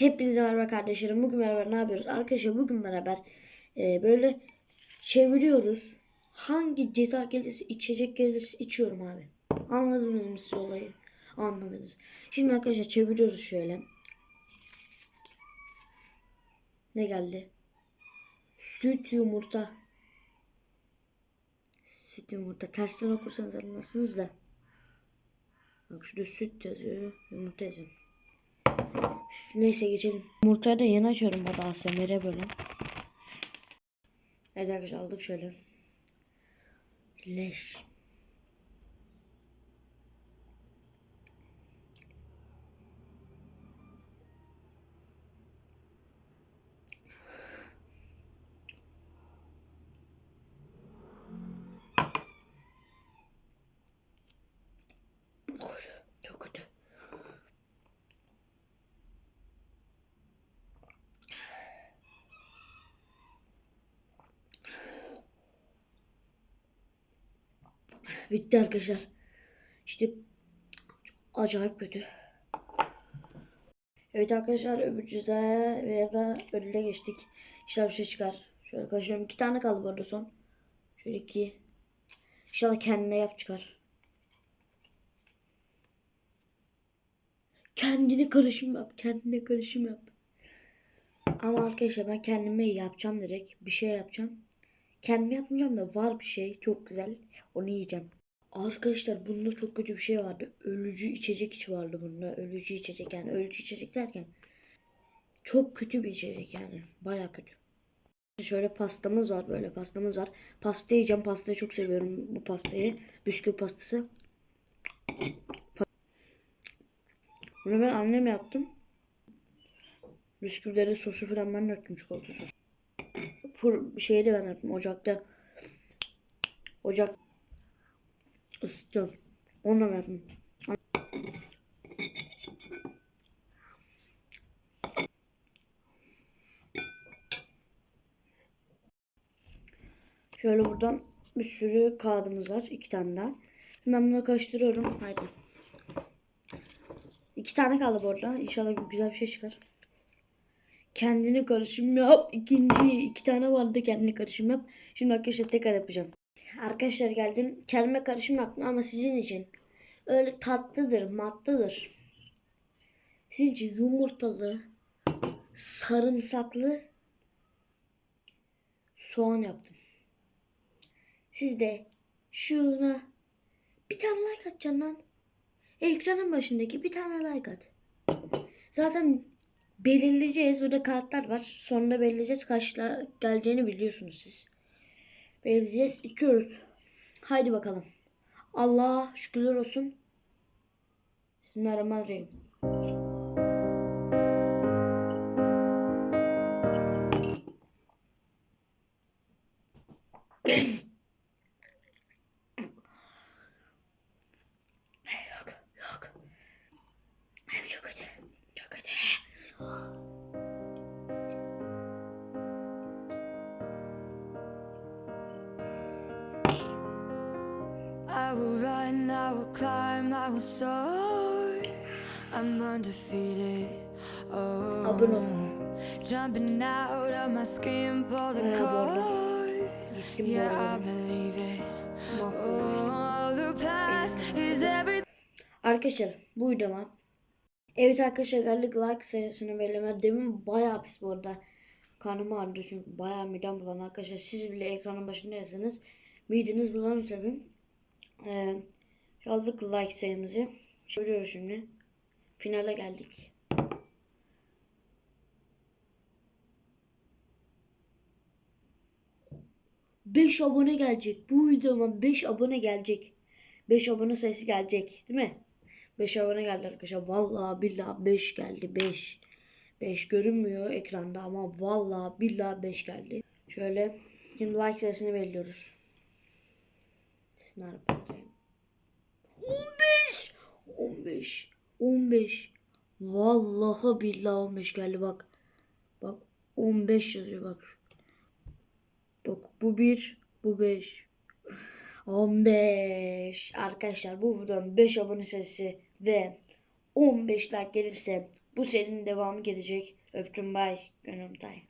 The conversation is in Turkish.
Hepinize merhaba kardeşlerim. Bugün beraber ne yapıyoruz? Arkadaşlar bugün beraber e, böyle çeviriyoruz. Hangi ceza gelirse içecek gelirse içiyorum abi. Anladınız mı siz olayı? Anladınız. Şimdi arkadaşlar çeviriyoruz şöyle. Ne geldi? Süt yumurta. Süt yumurta. Tersten okursanız anlarsınız da. Bak şurada süt yazıyor. Yumurta yazıyor. Neyse geçelim. Yumurtayı da yeni açıyorum bu da ASMR'e böyle. Evet arkadaşlar aldık şöyle. Leş. Çok kötü. Bitti arkadaşlar. İşte acayip kötü. Evet arkadaşlar öbür cezaya veya da ödüle geçtik. İnşallah bir şey çıkar. Şöyle kaşıyorum. iki tane kaldı bu arada son. Şöyle iki. İnşallah kendine yap çıkar. Kendine karışım yap. Kendine karışım yap. Ama arkadaşlar ben kendime yapacağım direkt. Bir şey yapacağım. Kendim yapmayacağım da var bir şey çok güzel. Onu yiyeceğim. Arkadaşlar bunda çok kötü bir şey vardı. Ölücü içecek içi vardı bunda. Ölücü içecek yani ölücü içecek derken çok kötü bir içecek yani. Baya kötü. Şöyle pastamız var böyle pastamız var. Pasta yiyeceğim. Pastayı çok seviyorum bu pastayı. Bisküvi pastası. Bunu ben annem yaptım. Bisküvileri sosu falan ben döktüm çikolata sosu. Pur şeyi de ben yaptım ocakta. Ocak Onunla mı yaptım? Şöyle buradan bir sürü kağıdımız var. iki tane daha. Ben bunu karıştırıyorum. Haydi. İki tane kaldı bu arada. İnşallah bir güzel bir şey çıkar. Kendine karışım yap. İkinci iki tane vardı kendine karışım yap. Şimdi arkadaşlar tekrar yapacağım. Arkadaşlar geldim. Kendime karışım yaptım ama sizin için. Öyle tatlıdır, matlıdır. Sizin için yumurtalı, sarımsaklı soğan yaptım. Siz de şuna bir tane like atacaksın lan. Ekranın başındaki bir tane like at. Zaten belirleyeceğiz. Burada kartlar var. Sonunda belirleyeceğiz. Kaçla geleceğini biliyorsunuz siz. Belirleyeceğiz. İçiyoruz. Haydi bakalım. Allah şükürler olsun. Bismillahirrahmanirrahim. yok I will run, I will climb, I will soar. I'm undefeated. Oh, Abone olun. jumping out of my skin, pull the arada. cord. Yeah, I believe it. Oh, the past is everything. Arkadaşlar bu videoma Evet arkadaşlar geldik like sayısını belirleme. Demin bayağı pis bu arada. Karnım ağrıdı çünkü bayağı midem bulandı arkadaşlar. Siz bile ekranın başındaysanız mideniz bulanır tabi. Ee, aldık like sayımızı. Çeviriyoruz şimdi. Finale geldik. Beş abone gelecek. Bu videoma 5 abone gelecek. 5 abone sayısı gelecek. Değil mi? 5 abone geldi arkadaşlar. Vallahi billahi 5 geldi. 5. 5 görünmüyor ekranda ama vallahi billahi 5 geldi. Şöyle şimdi like sayısını belirliyoruz. Bismillahirrahmanirrahim. 15 15 15 Vallahi billahi 15 geldi bak. Bak 15 yazıyor bak. Bak bu 1 bu 5 15 arkadaşlar bu videonun 5 abone sayısı ve 15 like gelirse Bu serinin devamı gelecek. Öptüm bay. Gönlüm tay.